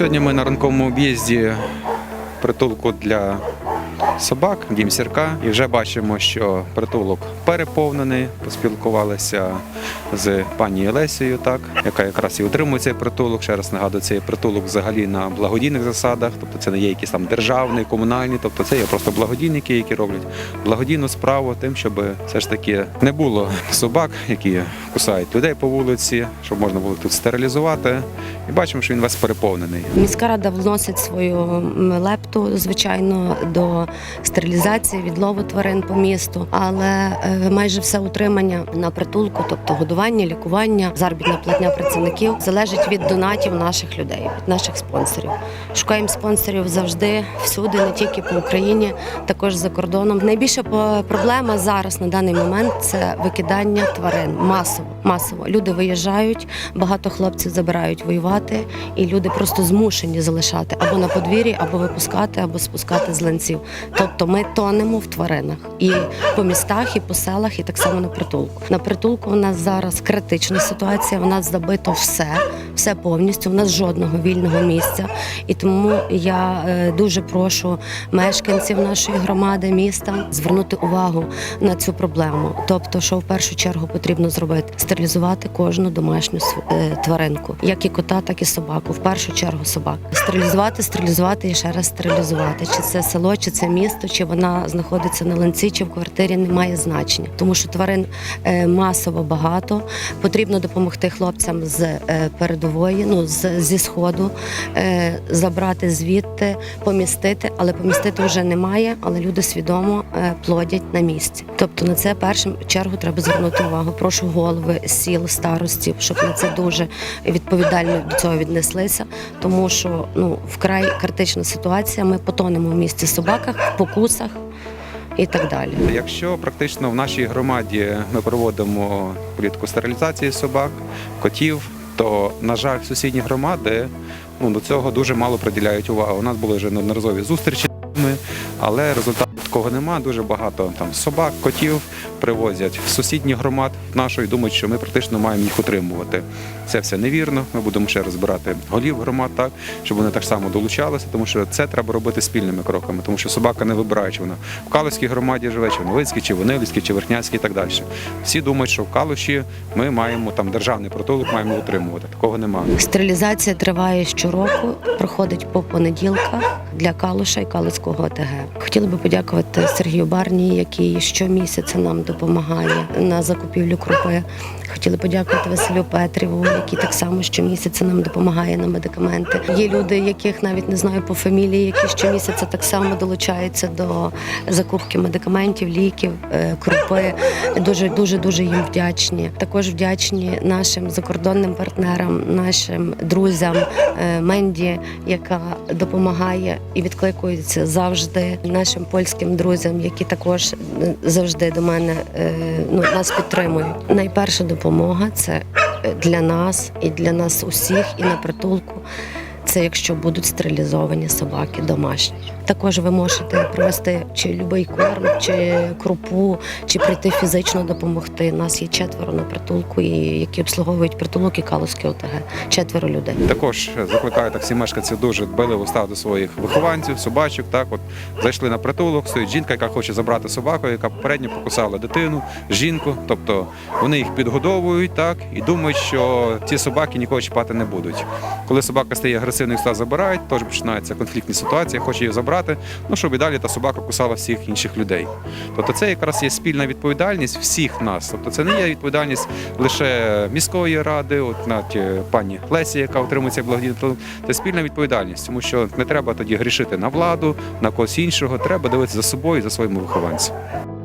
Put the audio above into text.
Сьогодні ми на ранковому об'їзді притулку для собак, дім сірка, і вже бачимо, що притулок переповнений. Поспілкувалися з пані Олесією, так яка якраз і утримує цей притулок. Ще раз нагадую, цей притулок взагалі на благодійних засадах, тобто це не є якісь там державні, комунальні, тобто це є просто благодійники, які роблять благодійну справу, тим, щоб все ж таки не було собак, які кусають людей по вулиці, щоб можна було тут стерилізувати. І бачимо, що він весь переповнений. Міська рада вносить свою лепту, звичайно, до стерилізації, відлову тварин по місту, але е, майже все утримання на притулку, тобто годування, лікування, заробітна платня працівників, залежить від донатів наших людей, від наших спонсорів. Шукаємо спонсорів завжди, всюди, не тільки по Україні, також за кордоном. Найбільша проблема зараз на даний момент це викидання тварин масово. Масово люди виїжджають, багато хлопців забирають воювати, і люди просто змушені залишати або на подвір'ї, або випускати, або спускати з ланців. Тобто ми тонемо в тваринах і по містах, і по селах, і так само на притулку. На притулку у нас зараз критична ситуація. У нас забито все, все повністю. У нас жодного вільного місця. І тому я е, дуже прошу мешканців нашої громади, міста звернути увагу на цю проблему. Тобто, що в першу чергу потрібно зробити стерилізувати кожну домашню е, тваринку, як і кота, так і собаку. В першу чергу собак. Стерилізувати, стерилізувати і ще раз стерилізувати. Чи це село, чи це місто, чи вона знаходиться на ланці, чи в квартирі не має значення, тому що тварин е, масово багато. Потрібно допомогти хлопцям з е, передової, ну з, зі сходу, е, забрати звідти, помістити, але помістити вже немає. Але люди свідомо плодять на місці. Тобто на це першим чергу треба звернути увагу. Прошу голови сіл, старостів, щоб на це дуже відповідально до цього віднеслися, тому що ну вкрай критична ситуація. Ми потонемо в місті собаках, покусах і так далі. Якщо практично в нашій громаді ми проводимо політику стерилізації собак, котів, то на жаль, сусідні громади ну, до цього дуже мало приділяють увагу. У нас були вже неодноразові зустрічі, але результату такого нема. Дуже багато там собак, котів привозять в сусідні громад нашої. Думають, що ми практично маємо їх утримувати. Це все невірно. Ми будемо ще розбирати голів громад, так щоб вони так само долучалися, тому що це треба робити спільними кроками, тому що собака не вибирає, чи вона в Калуській громаді живе, чи в Новицькій, чи в Онилівській, чи Верхнянській і так далі. Всі думають, що в Калуші ми маємо там державний притулок, маємо утримувати. Такого немає. Стерилізація триває щороку, проходить по понеділках для Калуша і Калицького ОТГ. Хотіла би подякувати Сергію Барні, який щомісяця нам допомагає на закупівлю крупи. Хотіла подякувати Василю Петріву, який так само щомісяця нам допомагає на медикаменти. Є люди, яких навіть не знаю по фамілії, які щомісяця так само долучаються до закупки медикаментів, ліків, е, крупи. Дуже дуже дуже їм вдячні. Також вдячні нашим закордонним партнерам, нашим друзям е, Менді, яка допомагає і відкликується завжди. Нашим польським друзям, які також е, завжди до мене е, ну нас підтримують. Найперша допомога це е, для нас і для нас усіх, і на притулку. Це якщо будуть стерилізовані собаки домашні. Також ви можете привезти чи будь-який корм, чи крупу, чи прийти фізично допомогти. У нас є четверо на притулку, які обслуговують притулок і Калузьке ОТГ. Четверо людей. Також закликаю так всі мешканці дуже дбайливо ставити своїх вихованців, собачок. Так, от зайшли на притулок, стоїть жінка, яка хоче забрати собаку, яка попередньо покусала дитину, жінку. Тобто вони їх підгодовують так і думають, що ці собаки нікого чіпати не будуть. Коли собака стає агресивною, їх сюди забирають, теж починаються конфліктні ситуації, хоче її забрати, ну щоб і далі та собака кусала всіх інших людей. Тобто це якраз є спільна відповідальність всіх нас. Тобто це не є відповідальність лише міської ради, от навіть е, пані Лесі, яка отримує цей благодійний притулок. Це спільна відповідальність, тому що не треба тоді грішити на владу, на когось іншого. Треба дивитися за собою за своїми вихованцями.